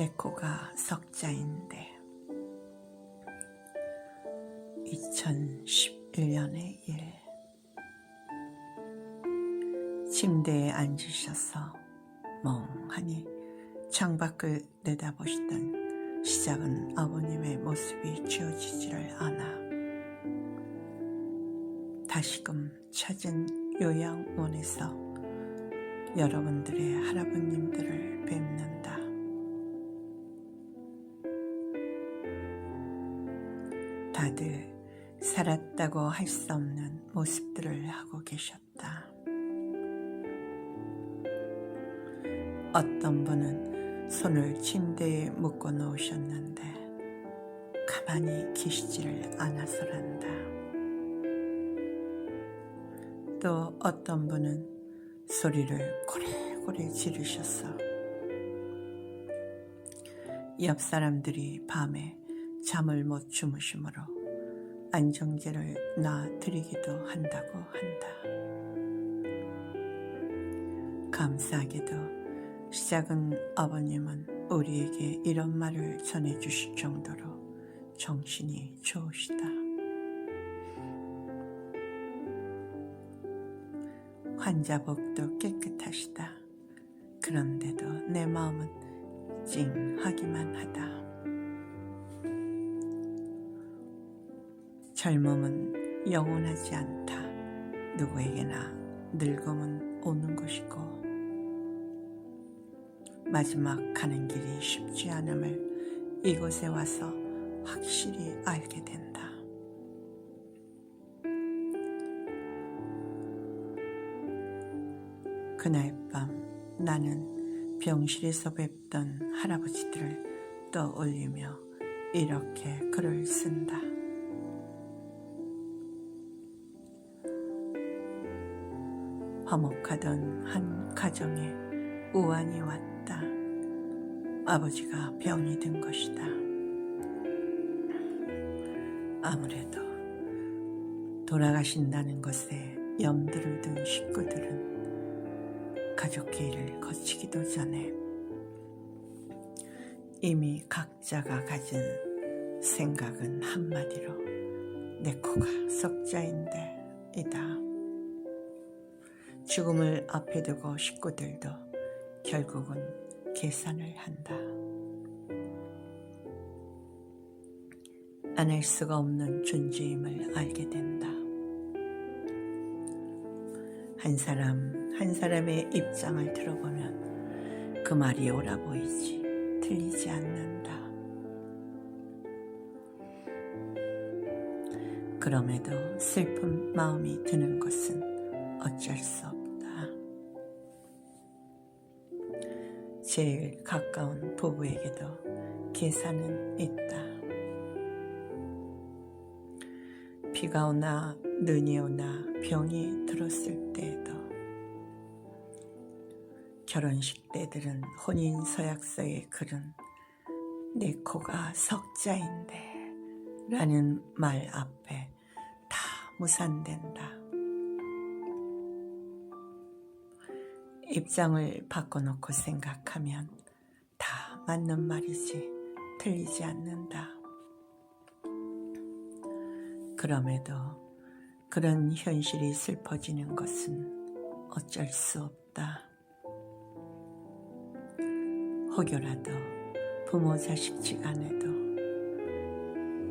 내 코가 석자인데 2011년의 일 침대에 앉으셔서 멍하니 창밖을 내다보시던 시작은 아버님의 모습이 지워지지를 않아 다시금 찾은 요양원에서 여러분들의 할아버님들을 뵙는다. 다들 살았다고 할 수 없는 모습들을 하고 계셨다. 어떤 분은 손을 침대에 묶어 놓으셨는데 가만히 계시지를 않아서란다. 또 어떤 분은 소리를 고래고래 지르셔서 옆 사람들이 밤에 잠을 못 주무시므로 안정제를 놔드리기도 한다고 한다. 감사하게도 시작은 아버님은 우리에게 이런 말을 전해주실 정도로 정신이 좋으시다. 환자복도 깨끗하시다. 그런데도 내 마음은 찡하기만 하다. 젊음은 영원하지 않다. 누구에게나 늙음은 오는 것이고 마지막 가는 길이 쉽지 않음을 이곳에 와서 확실히 알게 된다. 그날 밤 나는 병실에서 뵙던 할아버지들을 떠올리며 이렇게 글을 쓴다. 화목하던 한 가정에 우환이 왔다. 아버지가 병이 든 것이다. 아무래도 돌아가신다는 것에 염두를 둔 식구들은 일을 거치기도 전에 이미 각자가 가진 생각은 한마디로 내 코가 석자인데 이다. 죽음을 앞에 두고 식구들도 결국은 계산을 한다. 안할 수가 없는 존재임을 알게 된다. 한 사람, 한 사람의 입장을 들어보면 그 말이 옳아 보이지 틀리지 않는다. 그럼에도 슬픈 마음이 드는 것은 어쩔 수 없다. 제일 가까운 부부에게도 계산은 있다. 비가 오나 눈이 오나 병이 들었을 때에도 결혼식 때들은 혼인 서약서에 글은 내 코가 석자인데 라는 말 앞에 다 무산된다. 입장을 바꿔놓고 생각하면 다 맞는 말이지 틀리지 않는다. 그럼에도 그런 현실이 슬퍼지는 것은 어쩔 수 없다. 혹여라도 부모 자식 지간에도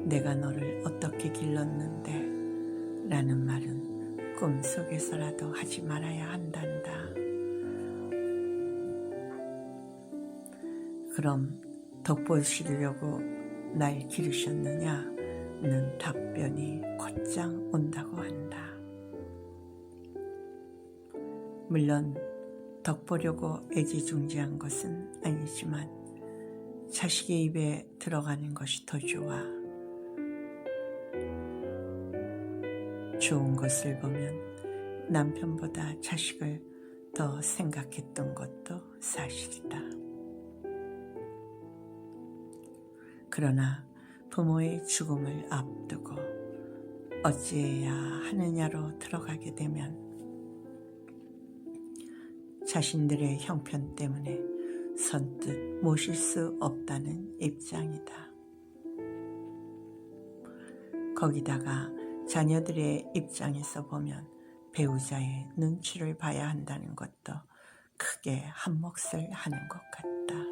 내가 너를 어떻게 길렀는데 라는 말은 꿈속에서라도 하지 말아야 한단다. 그럼 덕보시려고 날 기르셨느냐는 답변이 곧장 온다고 한다. 물론 덕보려고 애지중지한 것은 아니지만 자식의 입에 들어가는 것이 더 좋아. 좋은 것을 보면 남편보다 자식을 더 생각했던 것도 사실이다. 그러나 부모의 죽음을 앞두고 어찌해야 하느냐로 들어가게 되면 자신들의 형편 때문에 선뜻 모실 수 없다는 입장이다. 거기다가 자녀들의 입장에서 보면 배우자의 눈치를 봐야 한다는 것도 크게 한몫을 하는 것 같다.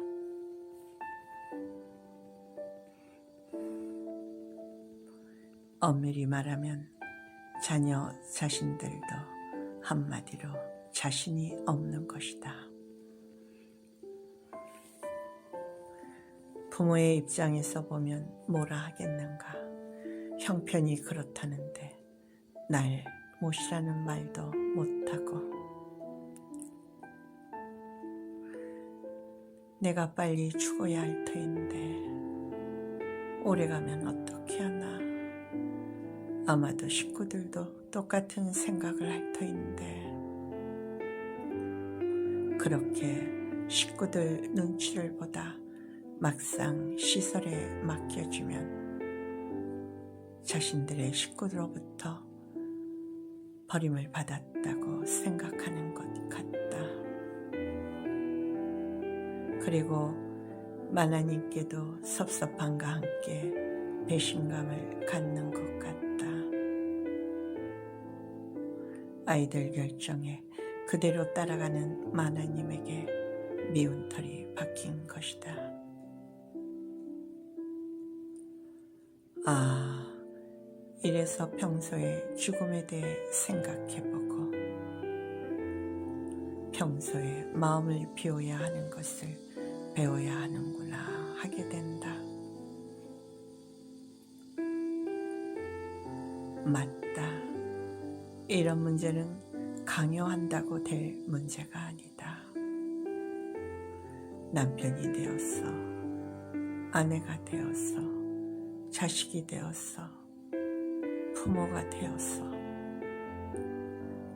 엄밀히 말하면 자녀 자신들도 한마디로 자신이 없는 것이다. 부모의 입장에서 보면 뭐라 하겠는가. 형편이 그렇다는데 날 모시라는 말도 못하고 내가 빨리 죽어야 할 터인데 오래가면 어떻게 하나 아마도 식구들도 똑같은 생각을 할 터인데 그렇게 식구들 눈치를 보다 막상 시설에 맡겨주면 자신들의 식구들로부터 버림을 받았다고 생각하는 것 같다. 그리고 마나님께도 섭섭함과 함께 배신감을 갖는 것 같다. 아이들 결정에 그대로 따라가는 마나님에게 미운 털이 박힌 것이다. 아, 이래서 평소에 죽음에 대해 생각해보고 평소에 마음을 비워야 하는 것을 배워야 하는구나 하게 된다. 맞다. 이런 문제는 강요한다고 될 문제가 아니다. 남편이 되었어. 아내가 되었어. 자식이 되었어. 부모가 되었어.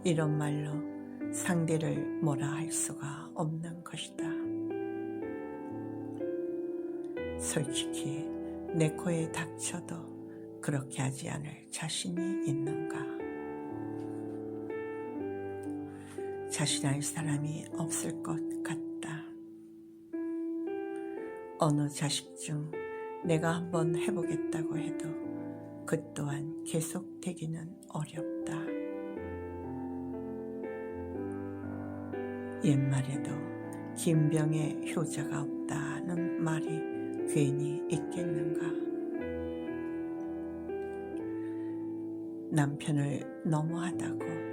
이런 말로 상대를 뭐라 할 수가 없는 것이다. 솔직히 내 코에 닥쳐도 그렇게 하지 않을 자신이 있는가? 자신할 사람이 없을 것 같다. 어느 자식 중 내가 한번 해보겠다고 해도 그 또한 계속되기는 어렵다. 옛말에도 김병에 효자가 없다는 말이 괜히 있겠는가. 남편을 너무하다고,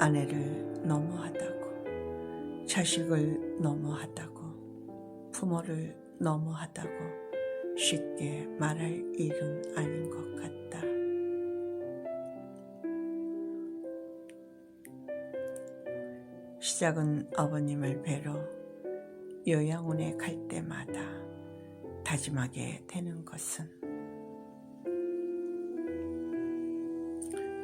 아내를 너무하다고, 자식을 너무하다고, 부모를 너무하다고 쉽게 말할 일은 아닌 것 같다. 시작은 아버님을 뵈러 요양원에 갈 때마다 다짐하게 되는 것은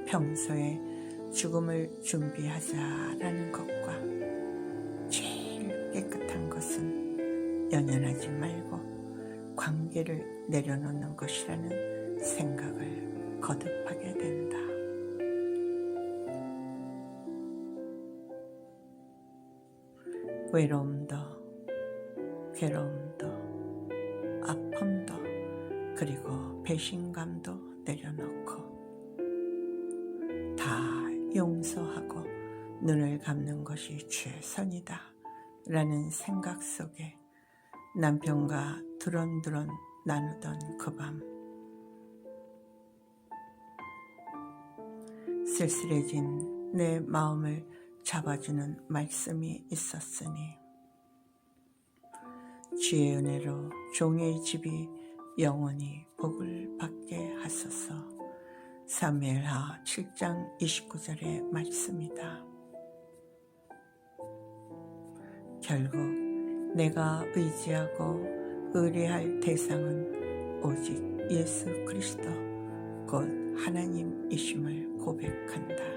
평소에 죽음을 준비하자라는 것과 제일 깨끗한 것은 연연하지 말고 관계를 내려놓는 것이라는 생각을 거듭하게 된다. 외로움도, 괴로움도, 아픔도, 그리고 배신감도 내려놓고 다 용서하고 눈을 감는 것이 최선이다. 라는 생각 속에 남편과 두런두런 나누던 그 밤. 쓸쓸해진 내 마음을 잡아주는 말씀이 있었으니 주의 은혜로 종의 집이 영원히 복을 받게 하소서 사무엘하 7장 29절의 말씀이다. 결국 내가 의지하고 의뢰할 대상은 오직 예수 그리스도 곧 하나님이심을 고백한다.